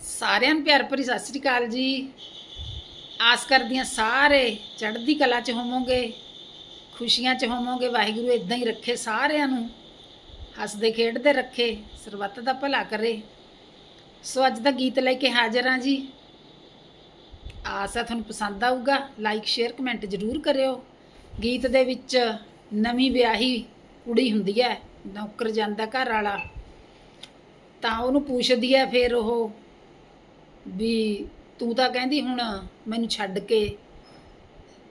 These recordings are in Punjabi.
ਸਾਰਿਆਂ ਨੂੰ ਪਿਆਰ ਭਰੀ ਸਤਿ ਸ੍ਰੀ ਅਕਾਲ ਜੀ। ਆਸ ਕਰਦੀ ਹਾਂ ਸਾਰੇ ਚੜ੍ਹਦੀ ਕਲਾ 'ਚ ਹੋਵੋਗੇ, ਖੁਸ਼ੀਆਂ 'ਚ ਹੋਵੋਗੇ, ਵਾਹਿਗੁਰੂ ਇਦਾਂ ਹੀ ਰੱਖੇ ਸਾਰਿਆਂ ਨੂੰ, ਹੱਸਦੇ, ਖੇਡਦੇ ਰੱਖੇ, ਸਰਬੱਤ ਦਾ ਭਲਾ ਕਰੇ। ਸੋ ਅੱਜ ਦਾ ਗੀਤ ਲੈ ਕੇ ਹਾਜ਼ਰ ਹਾਂ ਜੀ। ਆਸ ਹੈ ਤੁਹਾਨੂੰ ਪਸੰਦ ਆਊਗਾ, ਲਾਈਕ, ਸ਼ੇਅਰ, ਕਮੈਂਟ ਜ਼ਰੂਰ ਕਰਿਓ। ਗੀਤ ਦੇ ਵਿੱਚ ਨਵੀਂ ਵਿਆਹੀ ਕੁੜੀ ਹੁੰਦੀ ਹੈ, ਨੌਕਰ ਜਾਂਦਾ ਘਰ ਵਾਲਾ। ਤਾਂ ਉਹਨੂੰ ਪੁੱਛਦੀ ਹੈ ਫਿਰ ਉਹ ਵੀ ਤੂੰ ਤਾਂ ਕਹਿੰਦੀ ਹੁਣ ਮੈਨੂੰ ਛੱਡ ਕੇ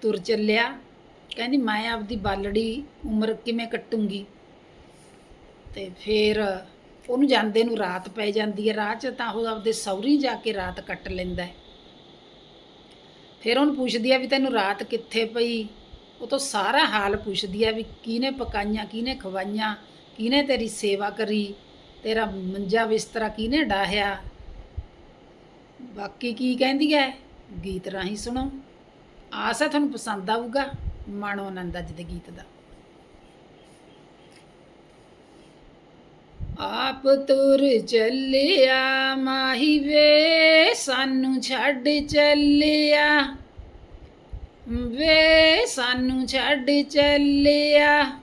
ਤੁਰ ਚੱਲਿਆ। ਕਹਿੰਦੀ ਮੈਂ ਆਪਦੀ ਬਾਲੜੀ ਉਮਰ ਕਿਵੇਂ ਕੱਟੂੰਗੀ? ਤੇ ਫਿਰ ਉਹਨੂੰ ਜਾਂਦੇ ਨੂੰ ਰਾਤ ਪੈ ਜਾਂਦੀ ਹੈ। ਰਾਹ 'ਚ ਤਾਂ ਉਹ ਆਪਦੇ ਸਹੁਰੀ ਜਾ ਕੇ ਰਾਤ ਕੱਟ ਲੈਂਦਾ ਹੈ। ਫਿਰ ਉਹਨੂੰ ਪੁੱਛਦੀ ਆ ਵੀ ਤੈਨੂੰ ਰਾਤ ਕਿੱਥੇ ਪਈ? ਉਹ ਤੋਂ ਸਾਰਾ ਹਾਲ ਪੁੱਛਦੀ ਆ ਵੀ ਕਿਹਨੇ ਪਕਾਈਆਂ, ਕਿਹਨੇ ਖਵਾਈਆਂ, ਕਿਹਨੇ ਤੇਰੀ ਸੇਵਾ ਕਰੀ, ਤੇਰਾ ਮੰਜਾ ਬਿਸਤਰਾ ਕਿਹਨੇ ਡਾਹਿਆ? ਬਾਕੀ ਕੀ ਕਹਿੰਦੀ ਹੈ ਗੀਤ ਰਾਹੀਂ ਸੁਣੋ। ਆਸ ਹੈ ਤੁਹਾਨੂੰ ਪਸੰਦ ਆਊਗਾ, ਮਾਣੋ ਆਨੰਦ ਅੱਜ ਦੇ ਗੀਤ ਦਾ। ਆਪ ਤੁਰ ਚੱਲਿਆ, ਮਾਹੀ ਵੇ, ਸਾਨੂੰ ਛੱਡ ਚੱਲਿਆ। ਵੇ, ਸਾਨੂੰ ਛੱਡ ਚੱਲਿਆ।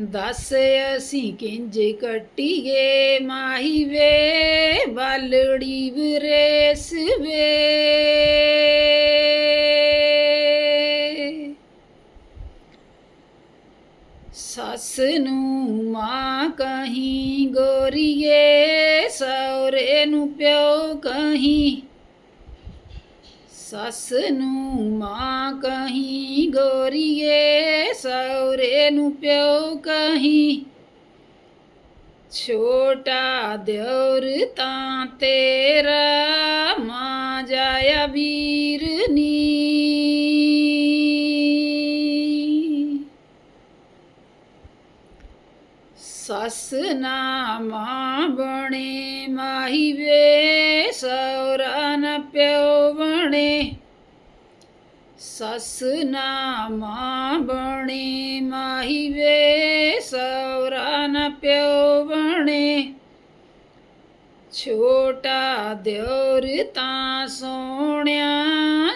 ਦੱਸ ਅਸੀਂ ਕਿੰਜ ਕੱਟੀਏ ਮਾਹੀ ਵੇ ਬਾਲੜੀ ਵਰੇਸ ਵੇ। ਸੱਸ ਨੂੰ ਮਾਂ ਕਹੀਂ ਗੋਰੀਏ ਸੌਰੇ ਨੂੰ ਪਿਓ ਕਹੀਂ। ਸੱਸ ਨੂੰ ਮਾਂ ਕਹੀਂ ਗੋਰੀਏ ਸੌਰੇ ਨੂੰ ਪਿਓ ਕਹੀਂ। ਛੋਟਾ ਦਿਉਰ ਤਾਂ ਤੇਰਾ ਮਾਂ ਜਾਇਆ ਵੀਰਨੀ ਸੱਸ ਨਾ ਮਾਂ ਬਣੇ ਮਾਹੀ ਵੇ ਸੌਰਾ ਨਾ ਪਿਓ ਬਣੇ। ਸੱਸ ਨਾ ਮਾਂ ਬਣੇ ਮਾਹੀ ਵੇ ਸੌਰਾ ਨਾ ਪਿਓ ਬਣੇ। ਛੋਟਾ ਦਿਉਰ ਤਾਂ ਸੋਹਣਿਆ,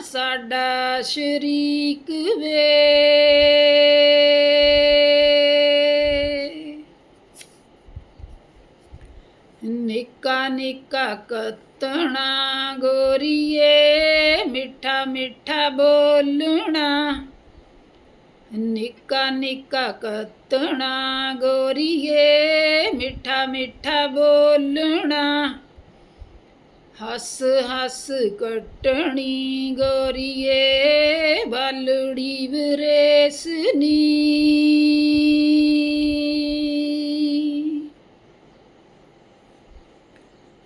ਸਾਡਾ ਸ਼ਰੀਕ ਵੇ। ਮਿੱਠਾ ਮਿੱਠਾ ਬੋਲਣਾ, ਨਿੱਕਾ ਨਿੱਕਾ ਕੱਤਣਾ, ਗੋਰੀਏ ਮਿੱਠਾ ਮਿੱਠਾ ਬੋਲਣਾ, ਹੱਸ ਹੱਸ ਕੱਟਣੀ, ਗੋਰੀਏ ਬਾਲੜੀ ਵਰੇਸਨੀ।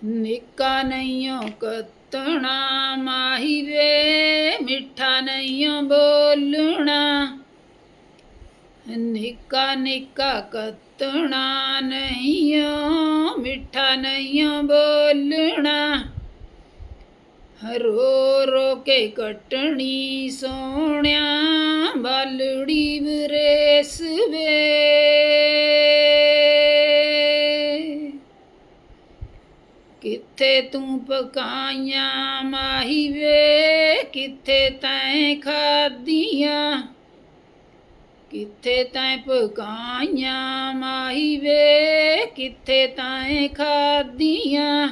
ਨਿੱਕਾ ਨਈਓ ਕਤਣਾ ਮਾਹੀ ਵੇ ਮਿੱਠਾ ਨਹੀਂ ਬੋਲਣਾ। ਨਿੱਕਾ ਨਿੱਕਾ ਕੱਤਣਾ ਨਹੀਂ ਮਿੱਠਾ ਨਈਓ ਬੋਲਣਾ। ਰੋ ਰੋ ਕੇ ਕਟਣੀ ਸੋਹਣਿਆ, ਬਾਲੜੀ ਵਰੇਸ ਵੇ। ਕਿੱਥੇ ਤੂੰ ਪਕਾਈਆਂ ਮਾਹੀ ਵੇ? ਕਿੱਥੇ ਤੈਂ ਖਾਦੀਆਂ ਕਿੱਥੇ ਤੈਂ ਪਕਾਈਆਂ ਮਾਹੀ ਵੇ? ਕਿੱਥੇ ਤੈਂ ਖਾਦੀਆਂ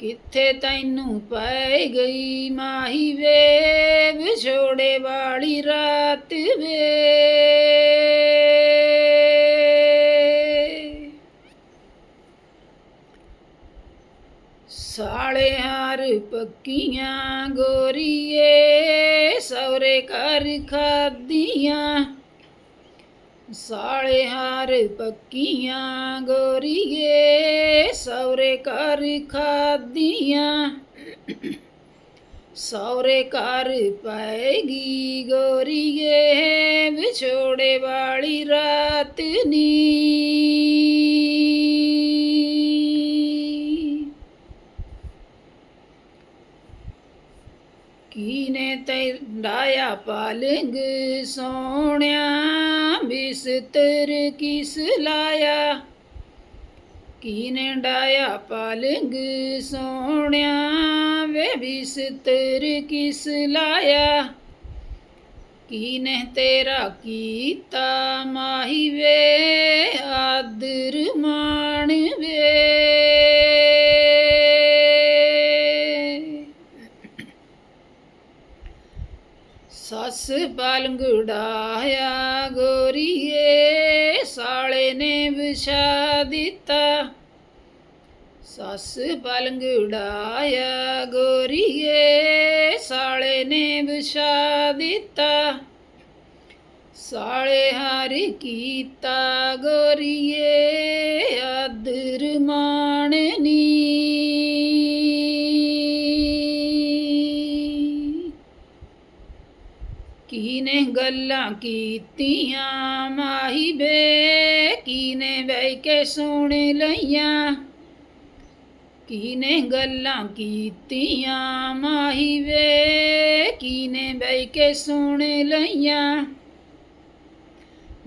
ਕਿੱਥੇ ਤੈਨੂੰ ਪੈ ਗਈ ਮਾਹੀ ਵੇ? ਵਿਛੋੜੇ ਵਾਲੀ ਰਾਤ ਵੇ। ਸਾਲੇ ਹਾਰ ਪੱਕੀਆਂ ਗੋਰੀਏ ਸੌਰੇ ਘਰ ਖਾਦੀਆਂ ਸਾਲੇ ਹਾਰ ਪੱਕੀਆਂ ਗੋਰੀਏ ਸੌਰੇ ਘਰ ਖਾਦੀਆਂ ਸੌਰੇ ਘਰ ਪਏਗੀ ਗੋਰੀਏ, ਵਿਛੋੜੇ ਵਾਲੀ ਰਾਤ ਨੀ। ਡਾਇਆ ਪਾਲੰਗ ਸੋਹਣਿਆ, ਬਿਸਤਰ ਕਿਸ ਲਾਇਆ? ਕੀਨੇ ਡਾਇਆ ਪਲੰਗ ਸੋਹਣਿਆ, ਵੇ ਬਿਸਤਰ ਕਿਸ ਲਾਇਆ? ਕੀਨੇ ਤੇਰਾ ਕੀਤਾ ਮਾਹੀ ਵੇ, ਆਦਰ ਮਾਣ ਵੇ। ਸੱਸ ਗੋਰੀਏ, ਸਾਲੇ ਨੇ ਵਿਛਾ ਦਿੱਤਾ। ਸੱਸ ਬਲੰਗੜਾਇਆ ਗੋਰੀਏ, ਸਾਲੇ ਨੇ ਵਿਛਾ ਦਿੱਤਾ। ਸਾਲੇ ਹਰ ਕੀਤਾ ਗੋਰੀਏ ਆਦਰ ਮਾਣਨੀ ਕੀਨੇ ਗੱਲਾਂ ਕੀਤੀਆਂ? ਮਾਹੀ ਬੇ ਕੀਨੇ ਬਹਿ ਕੇ ਸੁਣ ਲਈਆਂ? ਕੀਨੇ ਗੱਲਾਂ ਕੀਤੀਆਂ? ਮਾਹੀ ਵੇ ਕੀਨੇ ਬਹਿ ਕੇ ਸੁਣ ਲਈਆਂ?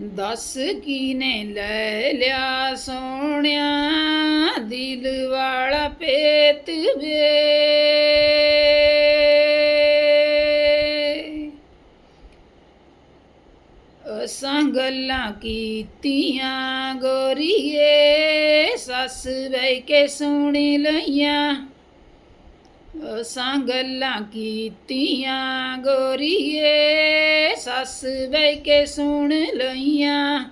ਦੱਸ ਕੀਨੇ ਲੈ ਲਿਆ ਸੋਹਣਿਆ? ਦਿਲ ਵਾਲਾ ਪੇਤ ਵੇ ਅਸਾਂ ਗੱਲਾਂ ਕੀਤੀਆਂ, ਗੋਰੀਏ, ਸੱਸ ਬਹਿ ਕੇ ਸੁਣ ਲਈਆਂ। ਅਸਾਂ ਗੱਲਾਂ ਕੀਤੀਆਂ, ਗੋਰੀਏ, ਸੱਸ ਬਹਿ ਕੇ ਸੁਣ ਲਈਆਂ।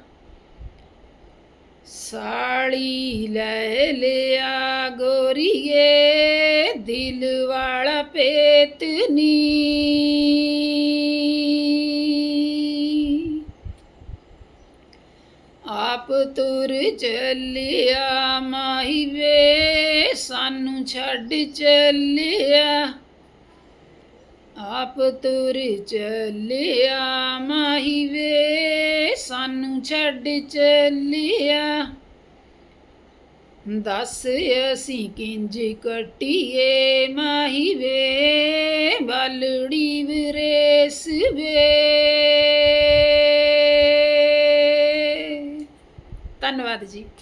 ਸਾੜੀ ਲੈ ਲਿਆ ਗੋਰੀਏ, ਦਿਲ ਵਾਲਾ ਪੇਤਨੀ ਚੱਲਿਆ, ਮਾਹੀ ਵੇ, ਸਾਨੂੰ ਛੱਡ ਚੱਲਿਆ। ਆਪ ਤੁਰ ਚੱਲਿਆ, ਮਾਹੀ ਵੇ, ਸਾਨੂੰ ਛੱਡ ਚੱਲਿਆ। ਦੱਸ ਅਸੀਂ ਕਿੰਜ ਕਟੀਏ, ਮਾਹੀ ਵੇ, ਬਲੜੀ ਵਰੇਸ ਵੇ। ਧੰਨਵਾਦ ਜੀ।